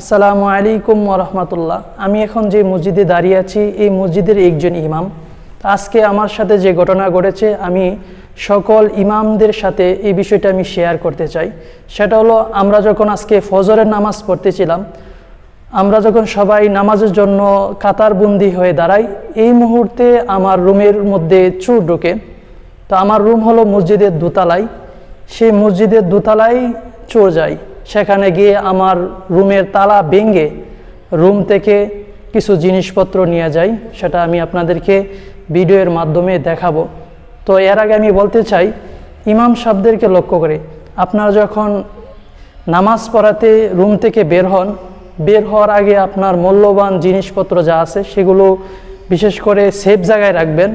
আসসালামু আলাইকুম রহমতুল্লাহ। আমি এখন যে মসজিদে দাঁড়িয়ে আছি, এই মসজিদের একজন ইমাম। আজকে আমার সাথে যে ঘটনা ঘটেছে, আমি সকল ইমামদের সাথে এই বিষয়টা আমি শেয়ার করতে চাই। সেটা হলো, আমরা যখন আজকে ফজরের নামাজ পড়তেছিলাম, আমরা যখন সবাই নামাজের জন্য কাতারবন্দি হয়ে দাঁড়াই, এই মুহূর্তে আমার রুমের মধ্যে চুর ঢোকে। তো আমার রুম হলো মসজিদের দোতলায়। সেই মসজিদের দোতলায় চোর যায়। সেখানে গিয়ে আমার রুমের তালা ভেঙে রুম থেকে কিছু জিনিসপত্র নিয়ে যাই, সেটা আমি আপনাদেরকে ভিডিওর মাধ্যমে দেখাবো। তো এর আগে আমি বলতে চাই, ইমাম সাহেবদেরকে লক্ষ্য করে, আপনারা যখন নামাজ পড়াতে রুম থেকে বের হন, বের হওয়ার আগে আপনার মূল্যবান জিনিসপত্র যা আছে সেগুলো বিশেষ করে সেফ জায়গায় রাখবেন।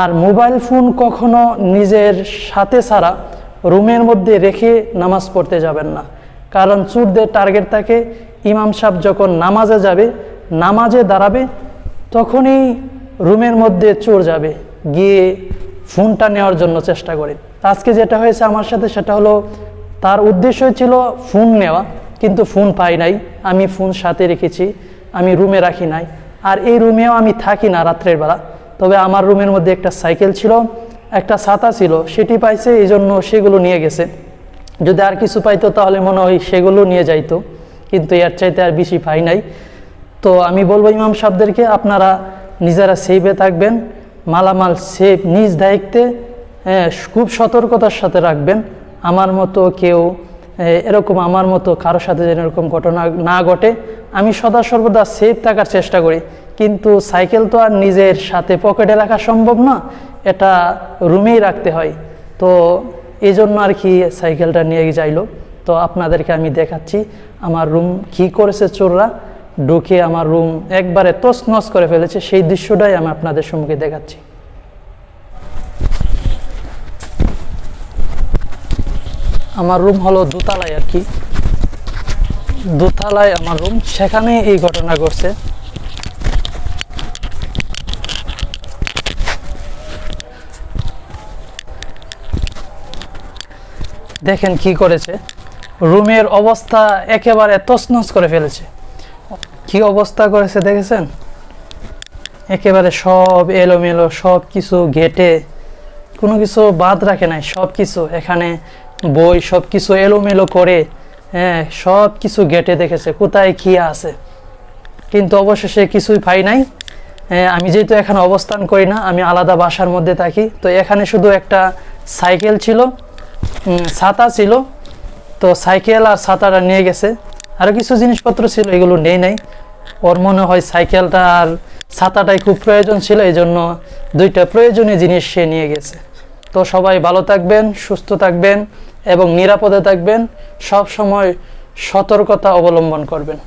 আর মোবাইল ফোন কখনো নিজের সাথে ছাড়া রুমের মধ্যে রেখে নামাজ পড়তে যাবেন না। কারণ চুরদের টার্গেট থাকে ইমাম সাহেব যখন নামাজে যাবে, নামাজে দাঁড়াবে, তখনই রুমের মধ্যে চোর যাবে, গিয়ে ফোনটা নেওয়ার জন্য চেষ্টা করে। আজকে যেটা হয়েছে আমার সাথে সেটা হলো, তার উদ্দেশ্য ছিল ফোন নেওয়া, কিন্তু ফোন পাই নাই। আমি ফোন সাথে রেখেছি, আমি রুমে রাখি নাই। আর এই রুমেও আমি থাকি না রাত্রের বেলা। তবে আমার রুমের মধ্যে একটা সাইকেল ছিল, একটা ছাতা ছিল, সেটি পাইছে, এই জন্য সেগুলো নিয়ে গেছে। যদি আর কিছু পাইতো, তাহলে মনে হয় সেগুলো নিয়ে যাইতো। কিন্তু এর চাইতে আর বেশি পাই নাই। তো আমি বলব ইমাম সাহেবদেরকে, আপনারা নিজেরা সেফে থাকবেন, মালামাল সেফ নিজ দায়িত্বে খুব সতর্কতার সাথে রাখবেন। আমার মতো কেউ এরকম আমার মতো কারোর সাথে যেন এরকম ঘটনা না ঘটে, আমি সদা সর্বদা সেফ থাকার চেষ্টা করি। কিন্তু সাইকেল তো আর নিজের সাথে পকেটে রাখা সম্ভব না, এটা রুমেই রাখতে হয়। তো এই জন্য আর কি সাইকেলটা নিয়ে যাইলো। তো আপনাদেরকে আমি দেখাচ্ছি আমার রুম কি করেছে চোররা। ঢুকে আমার রুম একবারে তছনছ করে ফেলেছে। সেই দৃশ্যটাই আমি আপনাদের সম্মুখে দেখাচ্ছি। আমার রুম হলো দোতলায় আর কি। দোতলায় আমার রুম। সেখানে এই ঘটনা ঘটছে। দেখেন কি করেছে? রুমের অবস্থা একেবারে তছনছ করে ফেলেছে। কি অবস্থা করেছে দেখেছেন? একেবারে সব এলোমেলো সব কিছু ঘেটে কোনো কিছু বাদ রাখে নাই সব কিছু। এখানে বই সব কিছু এলোমেলো করে হ্যাঁ সব কিছু গেটে দেখেছে কোথায় কি আছে। কিন্তু অবশেষে কিছুই পাই নাই। হ্যাঁ, আমি যেহেতু এখানে অবস্থান করি না আমি আলাদা বাসার মধ্যে থাকি। তো এখানে শুধু একটা সাইকেল ছিল ছাতা ছিল। তো সাইকেল আর ছাতাটা নিয়ে গেছে। আরও কিছু জিনিসপত্র ছিল, এগুলো নেই নাই। ওর মনে হয় সাইকেলটা আর ছাতাটাই খুব প্রয়োজন ছিল এই জন্য দুইটা প্রয়োজনীয় জিনিস সে নিয়ে গেছে। তো সবাই ভালো থাকবেন, সুস্থ থাকবেন এবং নিরাপদে থাকবেন। সব সময় সতর্কতা অবলম্বন করবেন।